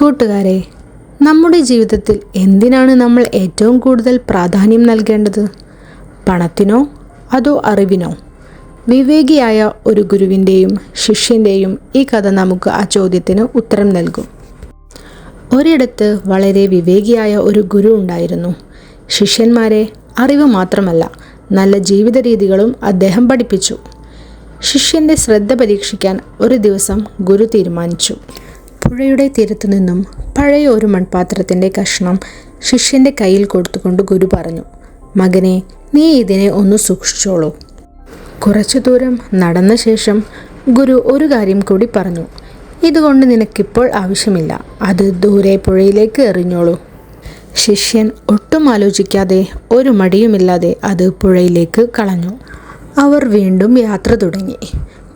കൂട്ടുകാരെ നമ്മുടെ ജീവിതത്തിൽ എന്തിനാണ് നമ്മൾ ഏറ്റവും കൂടുതൽ പ്രാധാന്യം നൽകേണ്ടത്? പണത്തിനോ അതോ അറിവിനോ? വിവേകിയായ ഒരു ഗുരുവിന്റെയും ശിഷ്യന്റെയും ഈ കഥ നമുക്ക് ആ ചോദ്യത്തിന് ഉത്തരം നൽകും. ഒരിടത്ത് വളരെ വിവേകിയായ ഒരു ഗുരു ഉണ്ടായിരുന്നു. ശിഷ്യന്മാരെ അറിവ് മാത്രമല്ല നല്ല ജീവിത രീതികളും അദ്ദേഹം പഠിപ്പിച്ചു. ശിഷ്യന്റെ ശ്രദ്ധ പരീക്ഷിക്കാൻ ഒരു ദിവസം ഗുരു തീരുമാനിച്ചു. പുഴയുടെ തീരത്തു നിന്നും പഴയ ഒരു മൺപാത്രത്തിന്റെ കഷ്ണം ശിഷ്യന്റെ കയ്യിൽ കൊടുത്തുകൊണ്ട് ഗുരു പറഞ്ഞു മകനെ നീ ഇതിനെ ഒന്ന് സൂക്ഷിച്ചോളൂ കുറച്ചു ദൂരം നടന്ന ശേഷം ഗുരു ഒരു കാര്യം കൂടി പറഞ്ഞു ഇതുകൊണ്ട് നിനക്കിപ്പോൾ ആവശ്യമില്ല അത് ദൂരെ പുഴയിലേക്ക് എറിഞ്ഞോളൂ ശിഷ്യൻ ഒട്ടും ആലോചിക്കാതെ ഒരു മടിയുമില്ലാതെ അത് പുഴയിലേക്ക് കളഞ്ഞു. അവർ വീണ്ടും യാത്ര തുടങ്ങി.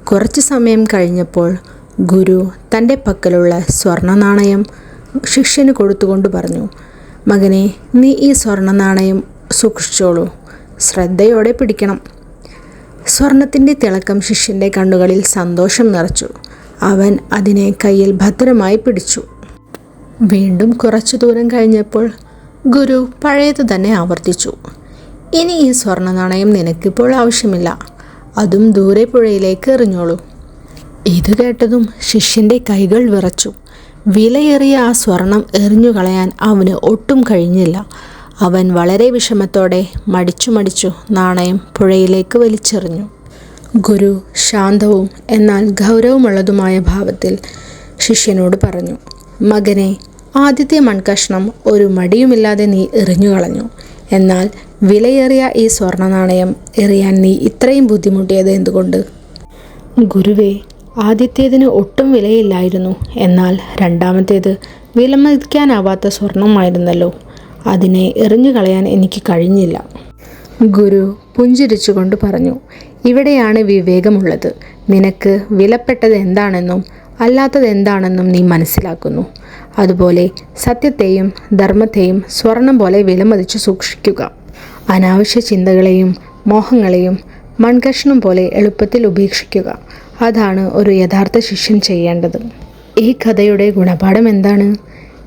കുറച്ച് സമയം കഴിഞ്ഞപ്പോൾ ഗുരു തന്റെ പക്കലുള്ള സ്വർണ നാണയം ശിഷ്യന് കൊടുത്തുകൊണ്ട് പറഞ്ഞു മകനെ നീ ഈ സ്വർണ നാണയം സൂക്ഷിച്ചോളൂ ശ്രദ്ധയോടെ പിടിക്കണം. സ്വർണത്തിന്റെ തിളക്കം ശിഷ്യന്റെ കണ്ണുകളിൽ സന്തോഷം നിറച്ചു. അവൻ അതിനെ കയ്യിൽ ഭദ്രമായി പിടിച്ചു. വീണ്ടും കുറച്ചു ദൂരം കഴിഞ്ഞപ്പോൾ ഗുരു പഴയത് തന്നെ ആവർത്തിച്ചു ഇനി ഈ സ്വർണ നാണയം നിനക്കിപ്പോൾ ആവശ്യമില്ല അതും ദൂരെ പുഴയിലേക്ക് എറിഞ്ഞോളൂ. ഇത് കേട്ടതും ശിഷ്യന്റെ കൈകൾ വിറച്ചു. വിലയേറിയ ആ സ്വർണം എറിഞ്ഞു കളയാൻ അവന് ഒട്ടും കഴിഞ്ഞില്ല. അവൻ വളരെ വിഷമത്തോടെ മടിച്ചു മടിച്ചു നാണയം പുഴയിലേക്ക് വലിച്ചെറിഞ്ഞു. ഗുരു ശാന്തവും എന്നാൽ ഗൗരവമുള്ളതുമായ ഭാവത്തിൽ ശിഷ്യനോട് പറഞ്ഞു മകനെ ആദ്യത്തെ മൺകഷ്ണം ഒരു മടിയുമില്ലാതെ നീ എറിഞ്ഞു കളഞ്ഞു. എന്നാൽ വിലയേറിയ ഈ സ്വർണ നാണയം എറിയാൻ നീ ഇത്രയും ബുദ്ധിമുട്ടിയത് എന്തുകൊണ്ട്? ഗുരുവേ ആദ്യത്തേതിന് ഒട്ടും വിലയില്ലായിരുന്നു. എന്നാൽ രണ്ടാമത്തേത് വിലമതിക്കാനാവാത്ത സ്വർണമായിരുന്നല്ലോ. അതിനെ എറിഞ്ഞു കളയാൻ എനിക്ക് കഴിഞ്ഞില്ല. ഗുരു പുഞ്ചിരിച്ചുകൊണ്ട് പറഞ്ഞു ഇവിടെയാണ് വിവേകമുള്ളത്. നിനക്ക് വിലപ്പെട്ടത് എന്താണെന്നും അല്ലാത്തത് എന്താണെന്നും നീ മനസ്സിലാക്കുന്നു. അതുപോലെ സത്യത്തെയും ധർമ്മത്തെയും സ്വർണം പോലെ വിലമതിച്ച് സൂക്ഷിക്കുക. അനാവശ്യ ചിന്തകളെയും മോഹങ്ങളെയും മൺകഷ്ണം പോലെ എളുപ്പത്തിൽ ഉപേക്ഷിക്കുക. അതാണ് ഒരു യഥാർത്ഥ ശിഷ്യൻ ചെയ്യേണ്ടത്. ഈ കഥയുടെ ഗുണപാഠം എന്താണ്?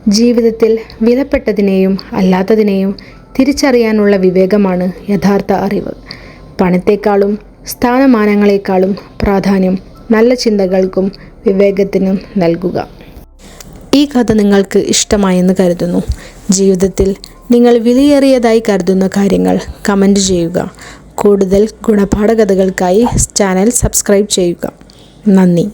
ജീവിതത്തിൽ വിലപ്പെട്ടതിനെയും അല്ലാത്തതിനെയും തിരിച്ചറിയാനുള്ള വിവേകമാണ് യഥാർത്ഥ അറിവ്. പണത്തെക്കാളും സ്ഥാനമാനങ്ങളെക്കാളും പ്രാധാന്യം നല്ല ചിന്തകൾക്കും വിവേകത്തിനും നൽകുക. ഈ കഥ നിങ്ങൾക്ക് ഇഷ്ടമായെന്ന് കരുതുന്നു. ജീവിതത്തിൽ നിങ്ങൾ വിലയേറിയതായി കരുതുന്ന കാര്യങ്ങൾ കമന്റ് ചെയ്യുക. കൂടുതൽ ഗുണപാഠ കഥകൾക്കായി ചാനൽ സബ്സ്ക്രൈബ് ചെയ്യുക. നന്ദി.